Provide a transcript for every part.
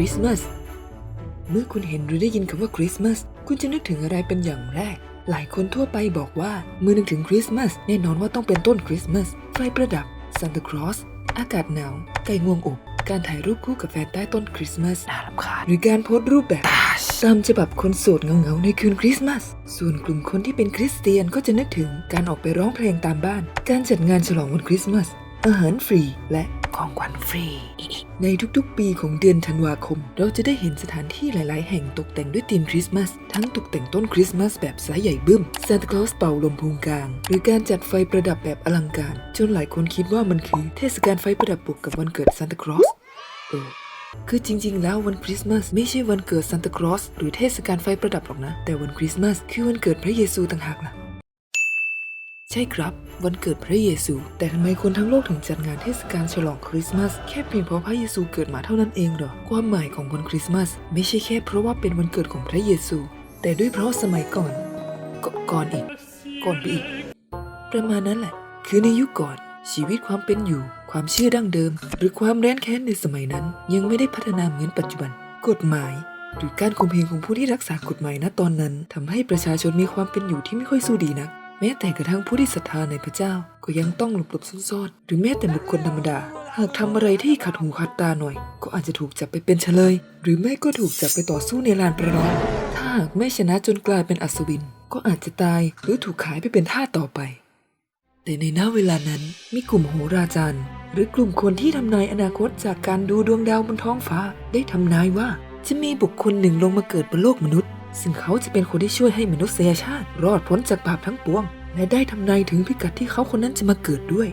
ริสต์มาสเมื่อคุณเห็นหรือได้ยินคำว่าคริสต์มาสคุณจะนึกถึงอะไรเป็นอย่างแรก หลายคนทั่วไปบอกว่าเมื่อนึกถึงคริสต์มาสแน่นอนว่าต้องเป็นต้นคริสต์มาสไฟประดับซานตาคลอสอากาศหนาวไก่งวงอบการถ่ายรูปคู่กับแฟนใต้ต้นคริสต์มาสน่ารำคาญหรือการโพสต์รูปแบบตามฉบับคนโสดเงาๆในคืนคริสต์มาส ส่วนกลุ่มคนที่เป็นคริสเตียนก็จะนึกถึงการออกไปร้องเพลงตามบ้าน การจัดงานฉลองวันคริสต์มาส อาหารฟรี และ ของขวัญฟรี ในทุกๆ ปีของเดือนธันวาคม เราจะได้เห็นสถานที่หลาย ๆ แห่งตกแต่งด้วยธีมคริสต์มาส ทั้งตกแต่งต้นคริสต์มาสแบบสายใหญ่บึ้มซานตาคลอสเป่าลมพูงกลาง หรือการจัดไฟประดับแบบอลังการ จนหลายคนคิดว่ามันคือเทศกาลไฟประดับบวกกับวันเกิดซานตาคลอสเออคือจริงๆ แล้ววันคริสต์มาสไม่ใช่วันเกิดซานตาคลอสหรือเทศกาลไฟประดับหรอกนะ แต่วันคริสต์มาสคือวันเกิดพระเยซูต่างหากล่ะ ใช่ครับ วันเกิดพระเยซู แต่ทำไมคนทั้งโลกถึงจัดงานเทศกาลฉลองคริสต์มาสแค่เพียงเพราะพระเยซูเกิดมาเท่านั้นเองเหรอ ความหมายของวันคริสต์มาสไม่ใช่แค่เพราะว่าเป็นวันเกิดของพระเยซู แต่ด้วยเพราะสมัยก่อนกก่อนอีก ก่อนไปอีก ประมาณนั้นแหละ คือในยุคก่อนชีวิตความเป็นอยู่ ความเชื่อดั้งเดิม หรือความแร้นแค้นในสมัยนั้น ยังไม่ได้พัฒนาเหมือนปัจจุบัน กฎหมายหรือการข่มเหงของผู้ที่รักษากฎหมายณตอนนั้นทำให้ประชาชนมีความเป็นอยู่ที่ไม่ค่อยสู้ดีนัก แม้แต่กระทั่งผู้ที่ศรัทธาในพระเจ้าก็ยังต้องหลบหลบซ่อนๆหรือแม้แต่บุคคลธรรมดา หากทำอะไรที่ขัดหูขัดตาหน่อย ก็อาจจะถูกจับไปเป็นเฉลย หรือไม่ก็ถูกจับไปต่อสู้ในลานประลองถ้าหากไม่ชนะจนกลายเป็นอัศวิน ก็อาจจะตายหรือถูกขายไปเป็นทาสต่อไป แต่ในณเวลานั้นมีกลุ่มโหราจารย์ หรือกลุ่มคนที่ทำนายอนาคตจากการดูดวงดาวบนท้องฟ้าได้ทำนายว่าจะมีบุคคลหนึ่งลงมาเกิดบนโลกมนุษย์ ซึ่งเขาจะเป็นคนที่ช่วยให้มนุษยชาติ รอดพ้นจากบาปทั้งปวง และได้ทำนายถึงพิกัดที่เขาคนนั้นจะมาเกิดด้วย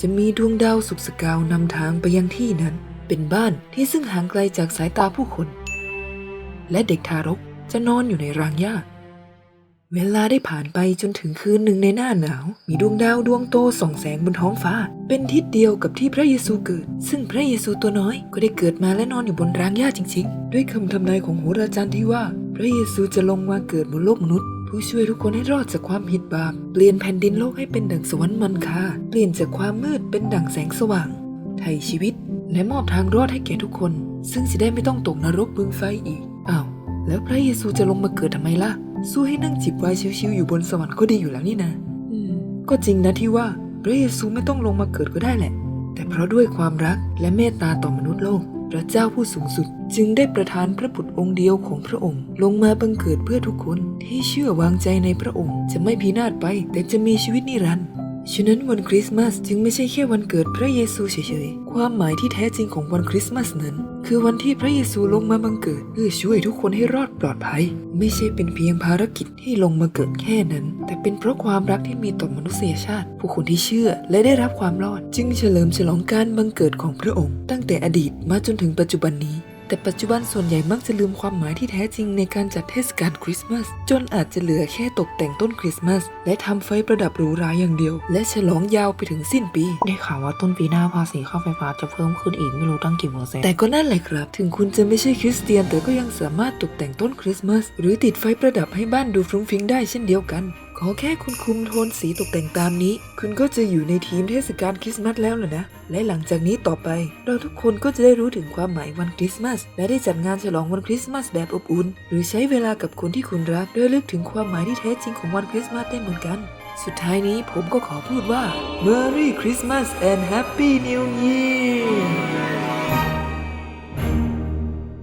จะมีดวงดาวสุกสกาวนำทางไปยังที่นั้น เป็นบ้านที่ซึ่งห่างไกลจากสายตาผู้คน และเด็กทารกจะนอนอยู่ในรางหญ้าเวลาได้ผ่านไปจนถึงคืนหนึ่งในหน้าหนาว มีดวงดาวดวงโตส่องแสงบนท้องฟ้า เป็นทิศเดียวกับที่พระเยซูเกิด ซึ่งพระเยซูตัวน้อยก็ได้เกิดมาและนอนอยู่บนรางหญ้าจริง ๆ ด้วยคำทำนายของโหราจารย์ที่ว่า พระเยซูจะลงมาเกิดบนโลกมนุษย์ ผู้ช่วยทุกคนให้รอดจากความผิดบาป เปลี่ยนแผ่นดินโลกให้เป็นดั่งสวรรค์มันคาเปลี่ยนจากความมืดเป็นดั่งแสงสว่าง ไถ่ชีวิต และมอบทางรอดให้แก่ทุกคน ซึ่งจะได้ไม่ต้องตกนรกบึงไฟอีก อ้าว แล้วพระเยซูจะลงมาเกิดทำไมล่ะ สู้ให้นั่งจิบไวน์ชิวๆอยู่บนสวรรค์ก็ดีอยู่แล้วนี่นะ อืม ก็จริงนะที่ว่าพระเยซูไม่ต้องลงมาเกิดก็ได้แหละ แต่เพราะด้วยความรักและเมตตาต่อมนุษย์โลก พระเจ้าผู้สูงสุด จึงได้ประทานพระบุตรองค์เดียวของพระองค์ ลงมาบังเกิดเพื่อทุกคนที่เชื่อวางใจในพระองค์ จะไม่พินาศไป แต่จะมีชีวิตนิรันดร์ฉะนั้นวันคริสต์มาสจึงไม่ใช่แค่วันเกิดพระเยซูเฉยๆ ความหมายที่แท้จริงของวันคริสต์มาสนั้น คือวันที่พระเยซูลงมาบังเกิดเพื่อช่วยทุกคนให้รอดปลอดภัย ไม่ใช่เป็นเพียงภารกิจที่ลงมาเกิดแค่นั้น แต่เป็นเพราะความรักที่มีต่อมนุษยชาติ ผู้คนที่เชื่อและได้รับความรอด จึงเฉลิมฉลองการบังเกิดของพระองค์ ตั้งแต่อดีตมาจนถึงปัจจุบันนี้ แต่ปัจจุบันส่วนใหญ่มักจะลืมความหมายที่แท้จริงในการจัดเทศกาลคริสต์มาส จนอาจจะเหลือแค่ตกแต่งต้นคริสต์มาส และทำไฟประดับหรูหราอย่างเดียว และฉลองยาวไปถึงสิ้นปี ได้ข่าวว่าต้นปีหน้าภาษีค่าไฟฟ้าจะเพิ่มขึ้นอีกไม่รู้ตั้งกี่เปอร์เซ็นต์แต่ก็นั่นแหละครับ ถึงคุณจะไม่ใช่คริสเตียนแต่ก็ยังสามารถตกแต่งต้นคริสต์มาสหรือติดไฟประดับให้บ้านดูฟรุ้งฟริ้งได้เช่นเดียวกันข อแค่คุณคุมโทนสีตกแต่งตามนี้ คุณก็จะอยู่ในทีมเทศกาลคริสต์มาสแล้วล่ะนะ และหลังจากนี้ต่อไป เราทุกคนก็จะได้รู้ถึงความหมายวันคริสต์มาส และได้จัดงานฉลองวันคริสต์มาสแบบอบอุ่น หรือใช้เวลากับคนที่คุณรักโดยลึกถึงความหมายที่แท้จริงของวันคริสต์มาสได้เหมือนกัน สุดท้ายนี้ผมก็ขอพูดว่า Merry Christmas and Happy New Year